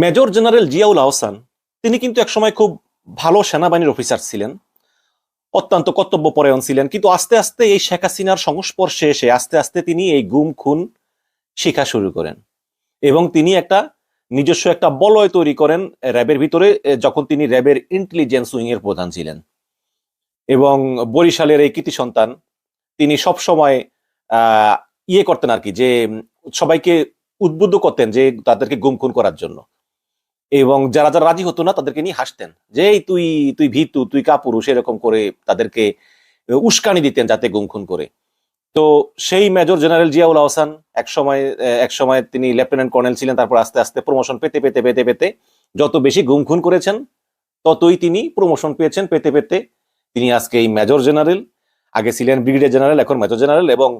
Major general Ziaul Ahsan, তিনি কিন্তু একসময় খুব ভালো সেনাবাহিনীর অফিসার ছিলেন, অত্যন্ত কর্তব্যপরায়ণ ছিলেন, কিন্তু আস্তে আস্তে এই শেখ হাসিনার সংস্পর্শে এসে আস্তে আস্তে তিনি এই গুম, খুন শেখা শুরু করেন এবং তিনি একটা নিজস্ব একটা বলয় তৈরি করেন র্যাবের ভিতরে যখন তিনি র্যাবের ইন্টেলিজেন্স উইং এর প্রধান ছিলেন। এবং বরিশালের এই কৃতি সন্তান, তিনি সব সময় আহ ইয়ে করতেন আর কি, যে সবাইকে উদ্বুদ্ধ করতেন যে তাদেরকে গুম, খুন করার জন্য। এবং যারা যারা রাজি হতো না, তাদেরকে নিয়ে হাসতেন। যে তুই তুই ভিতু, তুই কাপুরুষ, এরকম করে তাদেরকে উস্কানি দিতেন যাতে গুম খুন করে। তো সেই মেজর জেনারেল জিয়াউল আহসান এক সময় এক সময় তিনি লেফটেন্যান্ট কর্নেল ছিলেন, তারপর আস্তে আস্তে প্রমোশন পেতে পেতে পেতে পেতে যত বেশি গুম খুন করেছেন, ততই তিনি প্রমোশন পেয়েছেন পেতে পেতে। তিনি আজকে এই মেজর জেনারেল, আগে ছিলেন ব্রিগেডিয়ার জেনারেল, এখন মেজর জেনারেল এবং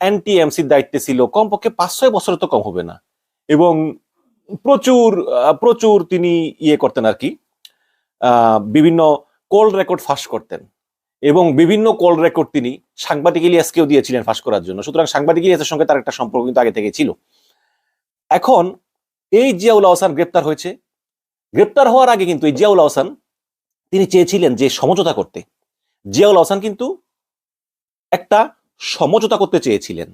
এনটি এমসির দায়িত্বে ছিল, কমপক্ষে পাঁচ, ছয় বছর তো কম হবে না। এবং প্রচুর প্রচুর তিনি ইয়ে করতেন আর কি। বিভিন্ন কল রেকর্ড ফাঁস করতেন এবং বিভিন্ন কল রেকর্ড তিনি সাংবাদিক ইলিয়াসকেও দিয়েছিলেন ফাঁস করার জন্য। সুতরাং সাংবাদিক ইলিয়াসের সঙ্গে তার একটা সম্পর্ক কিন্তু আগে থেকে ছিল। এখন এই জিয়াউল আহসান গ্রেপ্তার হয়েছে। গ্রেপ্তার হওয়ার আগে কিন্তু এই জিয়াউল আহসান তিনি চেয়েছিলেন যে সমঝোতা করতে। জিয়াউল আহসান কিন্তু একটা সমঝোতা করতে চেয়েছিলেন।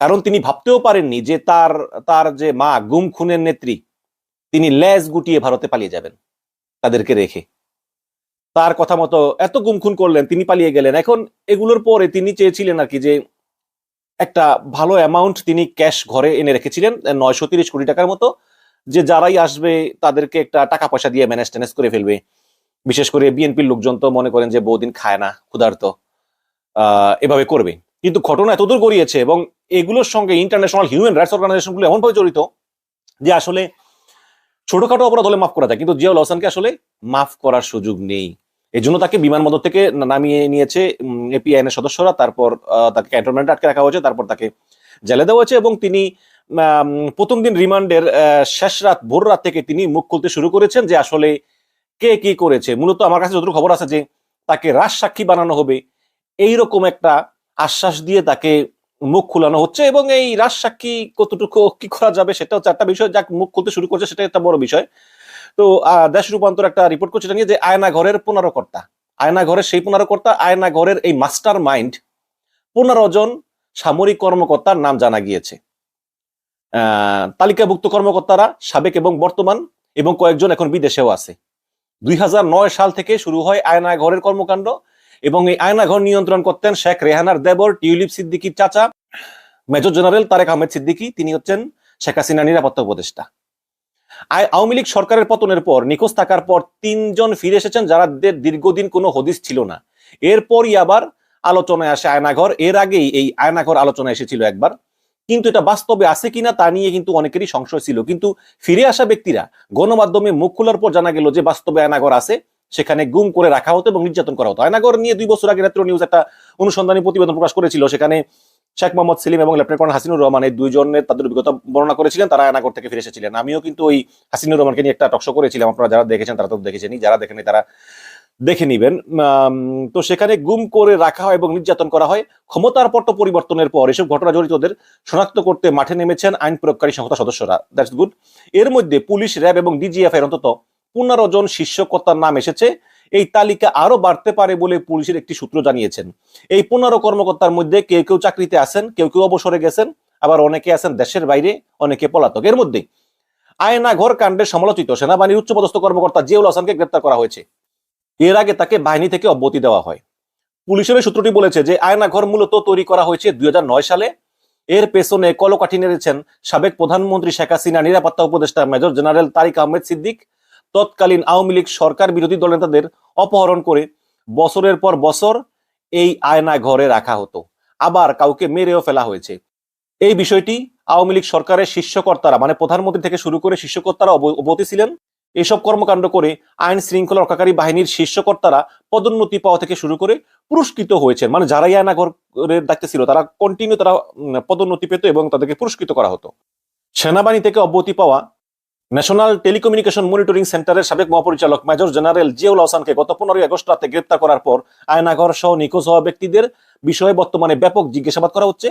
কারণ তিনি ভাবতেও পারেননি যে তার তার যে মা গুম খুনের নেত্রী, তিনি লেজ গুটিয়ে ভারতে পালিয়ে যাবেন তাদেরকে রেখে। তার কথা মতো এত গুম খুন করলেন, তিনি পালিয়ে গেলেন। এখন এগুলোর পরে তিনি চেয়েছিলেন আর কি যে একটা ভালো অ্যামাউন্ট তিনি ক্যাশ ঘরে এনে রেখেছিলেন, নয়শো তিরিশ কোটি টাকার মতো, যে যারাই আসবে তাদেরকে একটা টাকা পয়সা দিয়ে ম্যানেজ ট্যানেজ করে ফেলবে। বিশেষ করে বিএনপির লোকজন তো মনে করেন যে বহুদিন খায় না, ক্ষুধার্ত এভাবে করবে। কিন্তু ঘটনা এতদূর গড়িয়েছে এবং এগুলোর সঙ্গে ইন্টারন্যাশনাল হিউম্যান রাইটস অর্গানাইজেশনগুলো এমনভাবে জড়িত যে আসলে ছোটখাটো অপরাধ হলে মাফ করা যায়। কিন্তু জিয়াউল হাসানকে আসলে মাফ করার সুযোগ নেই। এই জন্য তাকে বিমানবন্দর থেকে নামিয়ে নিয়েছে এপিআইএন এর সদস্যরা। তারপর তাকে ক্যান্টনমেন্টে আটকে রাখা হয়েছে। তারপর তাকে জেলে দেওয়া হয়েছে এবং তিনি প্রথম দিন রিমান্ডের শেষ রাত, ভোর রাত থেকে তিনি মুখ খুলতে শুরু করেছেন যে আসলে কে কি করেছে। মূলত আমার কাছে যতটুকু খবর আছে যে তাকে রাজ সাক্ষী বানানো হবে। এইরকম একটা আশ্বাস দিয়ে তাকে মুখ খুলানো হচ্ছে এবং এই রাজ সাক্ষী কতটুকু কি করা যাবে সেটা হচ্ছে একটা বিষয়। যাক, মুখ খুলতে শুরু করছে সেটা একটা বড় বিষয়। তো দেশ রূপান্তর একটা রিপোর্ট করছে নিয়ে যে আয়না ঘরের পুনরকর্তা। আয়না ঘরের সেই পুনরকর্তা আয়না ঘরের এই মাস্টার মাইন্ড পনেরো জন সামরিক কর্মকর্তার নাম জানা গিয়েছে। তালিকাভুক্ত কর্মকর্তারা সাবেক এবং বর্তমান এবং কয়েকজন এখন বিদেশেও আছে। দুই হাজার নয় সাল থেকে শুরু হয় আয়না ঘরের কর্মকাণ্ড। এবং এই আয়না ঘর নিয়ন্ত্রণ করতেন শেখ রেহানার দেবর, টিউলিপ সিদ্দিকির চাচা, মেজর জেনারেল তারেক আহমেদ সিদ্দিকি, তিনি হচ্ছেন শেখ হাসিনা নিরাপত্তা উপদেষ্টা। আওয়ামী লীগ সরকারের পতনের পর, নিখোঁজ থাকার পর তিনজন ফিরে এসেছেন যারা দীর্ঘদিন কোনো হদিস ছিল না। এরপরই আবার আলোচনায় আসে আয়নাঘর। এর আগেই এই আয়নাঘর আলোচনায় এসেছিল একবার। কিন্তু এটা বাস্তবে আছে কিনা তা নিয়ে কিন্তু অনেকেরই সংশয় ছিল। কিন্তু ফিরে আসা ব্যক্তিরা গণমাধ্যমে মুখ খোলার পর জানা গেল যে বাস্তবে আয়নাঘর আছে। সেখানে গুম করে রাখা হতো এবং নির্যাতন করা হতো। আয়নাঘর নিয়ে দুই বছর আগে রাত্র নিউজ একটা অনুসন্ধানী প্রতিবেদন প্রকাশ করেছিল। সেখানে শেখ মোহাম্মদ সেলিম এবং লেফটেন্যান্ট কর্নেল হাসিনুর রহমান এই দুইজনের তাদের অভিজ্ঞতা বর্ণনা করেছিলেন। তারা আয়নাঘর থেকে ফিরে এসেছিলেন। আমিও কিন্তু ওই হাসিনুর রহমানকে নিয়ে একটা টকশো করেছিলাম। আপনারা যারা দেখেছেন, তারা তো দেখেছেনই। যারা দেখেনি তারা দেখে নিবেন। তো সেখানে গুম করে রাখা হয় এবং নির্যাতন করা হয়। ক্ষমতার পট্ট পরিবর্তনের পর এসব ঘটনা জড়িতদের শনাক্ত করতে মাঠে নেমেছেন আইন প্রয়োগকারী সংস্থা সদস্যরা। দ্যাটস গুড এর মধ্যে পুলিশ, র্যাব এবং ডিজিএফ এর অন্তত পনেরো জন শীর্ষকর্তার নাম এসেছে। এই তালিকা আরও বাড়তে পারে বলে পুলিশের একটি সূত্র জানিয়েছেন। এই পনেরো কর্মকর্তার মধ্যে কেউ কেউ চাকরিতে আছেন, কেউ কেউ অবসরে গেছেন, আবার অনেকে আছেন দেশের বাইরে, অনেকে পলাতক। এর মধ্যে আয়না ঘর কাণ্ডে সমালোচিত সেনাবাহিনীর উচ্চপদস্থ কর্মকর্তা জিয়াউল হাসানকে গ্রেপ্তার করা হয়েছে। এর আগে তাকে বাহিনী থেকে অব্যাহতি দেওয়া হয়। পুলিশের সূত্রটি বলেছে যে আয়না ঘর মূলত তৈরি করা হয়েছে দুই হাজার নয় সালে। এর পেছনে কলকাঠি নেড়েছেন সাবেক প্রধানমন্ত্রী শেখ হাসিনা, নিরাপত্তা উপদেষ্টা মেজর জেনারেল তারিক আহমেদ সিদ্দিক তৎকালীন আওয়ামী লীগ সরকার বিরোধী দল নেতাদের অপহরণ করে বছরের পর বছর এই আয়না ঘরে রাখা হতো। আবার কাউকে মেরেও ফেলা হয়েছে। এই বিষয়টি আওয়ামী লীগ সরকারের শীর্ষকর্তারা মানে প্রধানমন্ত্রী থেকে শুরু করে শীর্ষকর্তারা অব- অবগত ছিলেন। এসব কর্মকাণ্ড করে আইন শৃঙ্খলা রক্ষাকারী বাহিনীর শীর্ষকর্তারা পদোন্নতি পাওয়া থেকে শুরু করে পুরস্কৃত হয়েছেন। মানে যারাই আয়নাঘরের দায়িত্বে ছিল, তারা কন্টিনিউ তারা পদোন্নতি পেত এবং তাদেরকে পুরস্কৃত করা হতো। সেনাবাহিনী থেকে অব্যাহতি পাওয়া ন্যাশনাল টেলিকমিউনিকেশন মনিটরিং সেন্টারের সাবেক মহাপরিচালক মেজর জেনারেল জিয়াউল হাসানকে গত পনেরোই আগস্ট রাতে গ্রেপ্তার করার পর আয়নাঘর সহ নিখোঁজ হওয়া ব্যক্তিদের বিষয়ে বর্তমানে ব্যাপক জিজ্ঞাসাবাদ করা হচ্ছে।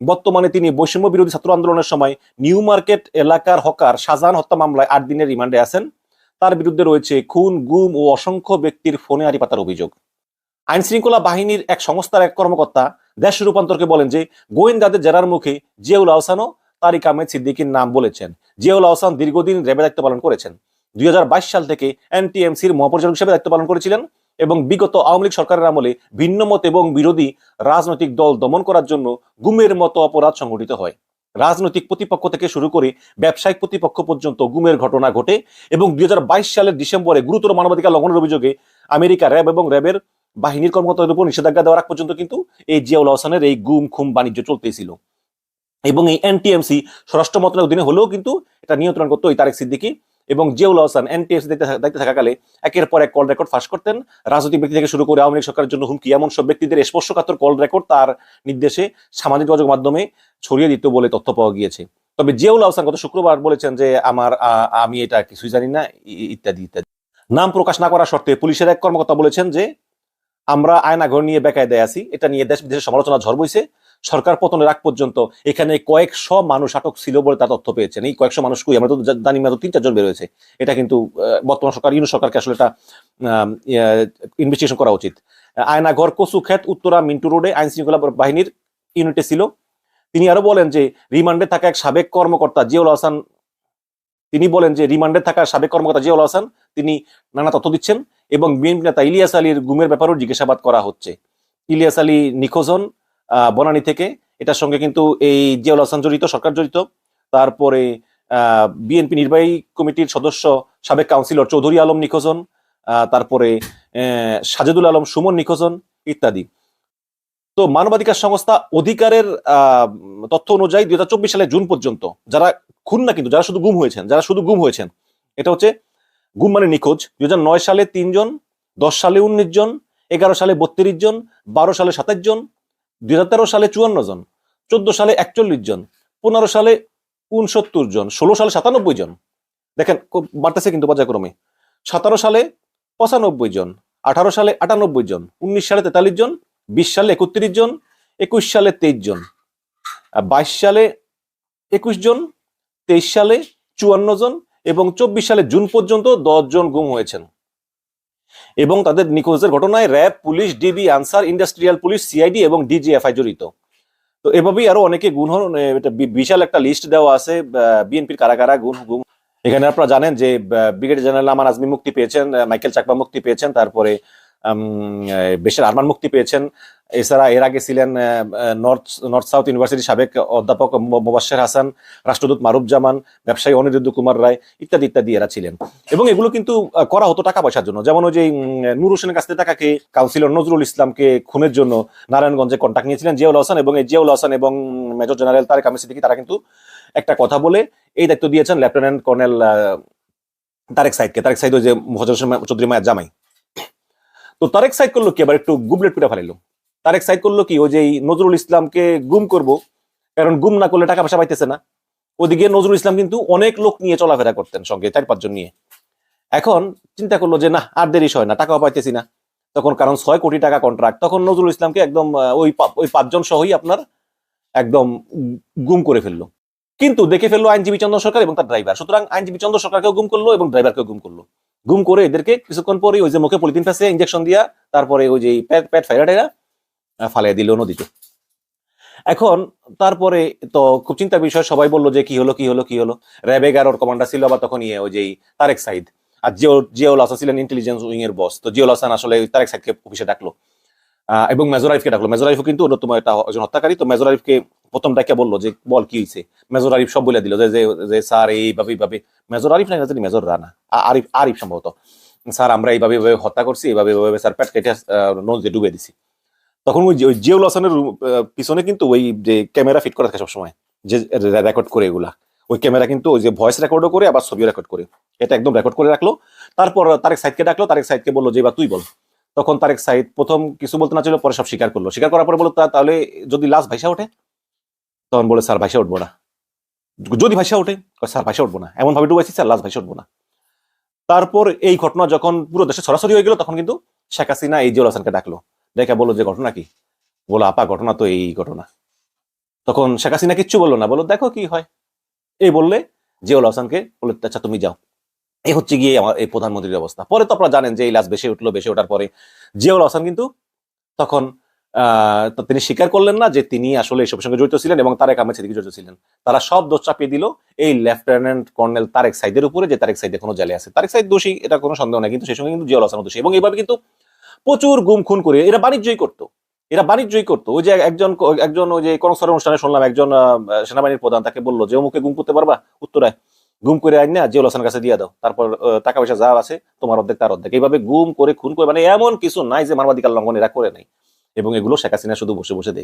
বর্তমানে তিনি বৈষম্য বিরোধী ছাত্র আন্দোলনের সময় নিউ মার্কেট এলাকার হকার শাহজাহান হত্যা মামলায় আট দিনের রিমান্ডে আছেন। তার বিরুদ্ধে রয়েছে খুন, গুম ও অসংখ্য ব্যক্তির ফোনে আড়ি পাতার অভিযোগ। আইন শৃঙ্খলা বাহিনীর এক সংস্থার এক কর্মকর্তা দেশ রূপান্তরকে বলেন যে গোয়েন্দাদের জেরার মুখে জিয়াউল আহসানও তারিক আহমেদ সিদ্দিকির নাম বলেছেন। জিয়াউল আহসান দীর্ঘদিন র্যাবে দায়িত্ব পালন করেছেন। দুই হাজার বাইশ সাল থেকে এনটিএমসির মহাপরিচালক হিসেবে দায়িত্ব পালন করেছিলেন এবং বিগত আওয়ামী লীগ সরকারের আমলে ভিন্ন মত এবং বিরোধী রাজনৈতিক দল দমন করার জন্য গুমের মতো অপরাধ সংঘটিত হয়। রাজনৈতিক প্রতিপক্ষ থেকে শুরু করে ব্যবসায়িক প্রতিপক্ষ পর্যন্ত গুমের ঘটনা ঘটে এবং দুই হাজার বাইশ সালের ডিসেম্বরে গুরুতর মানবাধিকার লঙ্ঘনের অভিযোগে আমেরিকা র্যাব এবং র্যাবের বাহিনীর কর্মকর্তাদের উপর নিষেধাজ্ঞা দেওয়ার আগ পর্যন্ত কিন্তু এই জিয়াউল হাসানের এই গুম খুম বাণিজ্য চলতেছিল এবং এই এনটিএমসি স্বরাষ্ট্র মন্ত্রণালয়ের অধীনে হলেও কিন্তু এটা নিয়ন্ত্রণ করতো ওই তারেক সিদ্দিকি এবং জিয়াউল হাসান এনটিএমসি দেখতে থাকাকালে একের পর এক কল রেকর্ড ফাঁস করতেন। রাজনৈতিক ব্যক্তি থেকে শুরু করে আওয়ামী লীগ সরকারের জন্য হুমকি, এমন সব ব্যক্তিদের স্পর্শকাতর কল রেকর্ড তার নির্দেশে সামাজিক যোগাযোগ মাধ্যমে ছড়িয়ে দিত বলে তথ্য পাওয়া গিয়েছে। তবে জিয়াউল হাসান গত শুক্রবার বলেছেন যে আমার আমি এটা কিছুই জানি না ইত্যাদি ইত্যাদি। নাম প্রকাশ না করার শর্তে পুলিশের এক কর্মকর্তা বলেছেন যে আমরা আয়নাঘর নিয়ে বেকায়দায় আছি, এটা নিয়ে দেশ বিদেশের সমালোচনা ঝড় বইছে। সরকার পতনের আগ পর্যন্ত এখানে কয়েকশো মানুষ আটক ছিল বলে তার তথ্য পেয়েছেন। এই কয়েকশো মানুষ কই? আমরা তো জানি মাত্র তিন চারজন বেরোয়েছে। এটা কিন্তু বর্তমান সরকার ইউনু সরকারকে আসলে এটা ইনভেস্টিগেশন করা উচিত। আয়নাঘর ক্ষেত উত্তরা মিন্টু রোডে আইন শৃঙ্খলা বাহিনীর ইউনিটে ছিল। তিনি আরও বলেন যে রিমান্ডে থাকা এক সাবেক কর্মকর্তা জিয়াউল হাসান তিনি বলেন যে রিমান্ডে থাকা সাবেক কর্মকর্তা জিয়াউল হাসান তিনি নানা তথ্য দিচ্ছেন এবং বিএনপি নেতা ইলিয়াস আলীর গুমের ব্যাপারেও জিজ্ঞাসাবাদ করা হচ্ছে। ইলিয়াস আলী নিখোঁজ হন আহ, বনানী থেকে। এটার সঙ্গে কিন্তু এই জিয়াউল হাসান জড়িত সরকার জড়িত। তারপরে বিএনপি নির্বাহী কমিটির সদস্য সাবেক কাউন্সিলর চৌধুরী আলম নিখোঁজ হন। আহ, তারপরে সাজেদুল আলম সুমন নিখোঁজ হন ইত্যাদি। তো মানবাধিকার সংস্থা অধিকারের তথ্য অনুযায়ী দুই হাজার চব্বিশ সালে জুন পর্যন্ত যারা খুন না কিন্তু যারা শুধু গুম হয়েছেন যারা শুধু গুম হয়েছেন এটা হচ্ছে গুম মানে নিখোঁজ। দুই হাজার নয় সালে তিনজন দশ সালে উনিশ জন এগারো সালে বত্রিশ জন বারো সালে সাতাশ জন দুই সালে চুয়ান্ন জন, চোদ্দ সালে একচল্লিশ জন, পনেরো সালে উনসত্তর জন, ষোলো সালে সাতানব্বই জন। দেখেন বাড়তেছে কিন্তু পর্যায়ক্রমে। সতেরো সালে পঁচানব্বই জন, আঠারো সালে আটানব্বই জন, উনিশ সালে তেতাল্লিশ জন, বিশ সালে একত্রিশ জন, একুশ সালে তেইশ জন। বাইশ সালে একুশ জন, তেইশ সালে চুয়ান্ন জন এবং চব্বিশ সালে জুন পর্যন্ত দশ জন গুম হয়েছেন। এবং তাদের নিখোঁজের ঘটনায় RAB, police, DB, Ansar, industrial police, CID এবং ডিজিএফআই জড়িত। তো এভাবেই আরও অনেকে গুণ বিশাল একটা লিস্ট দেওয়া আছে বিএনপির কারা কারা গুণ, গুম। এখানে আপনারা জানেন যে ব্রিগেডিয়ার জেনারেল আমান আজমি মুক্তি পেয়েছেন মাইকেল চাকমা মুক্তি পেয়েছেন, তারপরে বেশের আরমান মুক্তি পেয়েছেন। এছাড়া এর আগে ছিলেন নর্থ নর্থ সাউথ ইউনিভার্সিটির সাবেক অধ্যাপক মোবাশ্বের হাসান, রাষ্ট্রদূত মারুফ জামান ব্যবসায়ী অনিরুদ্ধ কুমার রায় ইত্যাদি ইত্যাদি এরা ছিলেন। এবং এগুলো কিন্তু করা হতো টাকা পয়সার জন্য। যেমন ওই যে নূর হোসেনের কাছ থেকে টাকাকে কাউন্সিলর নজরুল ইসলামকে খুনের জন্য নারায়ণগঞ্জে কন্ট্যাক্ট নিয়েছিলেন জিয়াউল হাসান এবং এই জিয়াউল হাসান এবং মেজর জেনারেল তারেক আহমেদ সিদ্দিকী, তারা কিন্তু একটা কথা বলে এই দায়িত্ব দিয়েছেন লেফটেন্যান্ট কর্নেল তারেক সাইদকে। তারেক সাইদ ওই যে মহাজন চৌধুরী মায়ের জামাই। তো তারেক সাইদ করল কি? আবার একটু গুবলেট পিঠা ফেলাইলো। তারেক সাইদ করল কি? ওই যে নজরুল ইসলামকে গুম করব, কারণ গুম না করলে টাকা পয়সা পাইতেছে না। ওদিকে নজরুল ইসলাম কিন্তু অনেক লোক নিয়ে চলাফেরা করতেন সঙ্গে, চার পাঁচজন নিয়ে। এখন চিন্তা করল যে, না, আর দেরি হয় না, টাকাও পাইতেছি না। তখন কারণ ছয় কোটি টাকা কন্ট্রাক্ট তখন নজরুল ইসলামকে একদম ওই ওই পাঁচজন সহই আপনার একদম গুম করে ফেলল। কিন্তু দেখে ফেলল আইনজীবী চন্দ্র সরকার এবং তার ড্রাইভার সুতরাং আইনজীবী চন্দ্র সরকারকেও গুম করল এবং ড্রাইভারকেও গুম করল। গুম করে এদেরকে কিছুক্ষণ পরে ওই যে মুখে পলিথিন ফেসে ইঞ্জেকশন দিয়া তারপরে ওই যে প্যাট প্যাট ফাইরাটেরা ফালিয়ে দিল নদীতে। এখন তারপরে তো খুব চিন্তার বিষয়, সবাই বলল যে কি হলো কি হলো কি হলো। র্যাব এগারোর কমান্ডার ছিল আবার তখন ইয়ে ওই যে তারেক সাইদ আর জিও জিয়াউল হাসান ছিলেন ইন্টেলিজেন্স উইং এর বস তো জিয়াউল হাসান আসলে তারেক সাইদকে অফিসে ডাকলো। এবং মেজর আরিফকে ডাকলো। মেজর আরিফও কিন্তু অন্যতম একটা একজন হত্যাকারী। তো মেজর আরিফকে প্রথম ডাকে বলল যে, বল কি হয়েছে মেজর আরিফ সব বলে দিল যে স্যার এইভাবে এইভাবে। মেজর আরিফ না জানি মেজর রানা। আরিফ আরিফ সম্ভবত। স্যার, আমরা এইভাবে এইভাবে হত্যা করছি, এইভাবে এইভাবে স্যার পেট কেটে নদীতে ডুবে দিছি। তখন ওই ওই জিয়াউল হাসানের পিছনে কিন্তু ওই যে ক্যামেরা ফিট করা থাকে সবসময়। যে রেকর্ড করে এগুলা। ওই ক্যামেরা কিন্তু ওই যে ভয়েস রেকর্ডও করে, আবার ছবিও রেকর্ড করে। এটা একদম রেকর্ড করে রাখল। তারপর তারেক সাইদকে ডাকলো। তারেক সাইদকে বলল যে, এবার তুই বল। তখন তারেক সাইদ প্রথম কিছু বলতে না ছিল পরে সব স্বীকার করল। স্বীকার করার পরে বলল, "তা- তাহলে যদি লাশ ভাইসা ওঠে? তখন বলে, স্যার ভাইসা উঠবো না। যদি ভাইসা ওঠে? স্যার ভাইসা উঠবো না। এমন ভাবে ডুবাইছি স্যার, লাশ ভাইসা উঠবো না। তারপর এই ঘটনা যখন পুরো দেশে সরাসরি হয়ে গেল, তখন কিন্তু শেখ হাসিনা এই জিয়াউল হাসানকে ডাকলো। ডেকে বলল, যে ঘটনা কি? বলো, আপা, ঘটনা তো এই ঘটনা। তখন শেখ হাসিনা কিচ্ছু বলল না, বলল, দেখো কি হয়। এই বললে জিয়াউল হাসানকে বলে আচ্ছা তুমি যাও। এই হচ্ছে গিয়ে আমার এই প্রধানমন্ত্রীর অবস্থা। পরে তো আপনারা জানেন যে এই লাশ বেশি উঠল বেশি ওঠার পরে জিয়াউল হাসান কিন্তু তখন আহ, তিনি স্বীকার করলেন না যে তিনি আসলে এসবের সঙ্গে জড়িত ছিলেন এবং তারেক আহমেদ সেদিকে জড়িত ছিলেন। তারা সব দোষ চাপিয়ে দিল এই লেফটেন্যান্ট কর্নেল তারেক সাইদের উপরে যে তারেক সাইদ এখনও জেলে আছে। তারেক সাইদ দোষী এটা কোনো সন্দেহ নাই কিন্তু সেই সঙ্গে কিন্তু জিয়াউল হাসান দোষী এবং এইভাবে কিন্তু প্রচুর গুম খুন করে এরা বাণিজ্যই করতো। এরা বাণিজ্যই করতো। ওই যে একজন একজন ওই যে কনসার অনুষ্ঠানে শুনলাম একজন সেনাবাহিনীর প্রধান তাকে বলল যে অমুকে গুম করতে পারবা? উত্তরায় গুম করে আইন না জিয়াউল হাসানের কাছে দিয়ে দাও। তারপর টাকা পয়সা যা আছে, তোমার অর্ধেক, তার অর্ধেক। এইভাবে গুম করে, খুন করে মানে এমন কিছু নাই যে মানবাধিকার লঙ্ঘন এরা করে নাই। এবং এগুলো শেখ হাসিনা শুধু বসে বসে দেখে।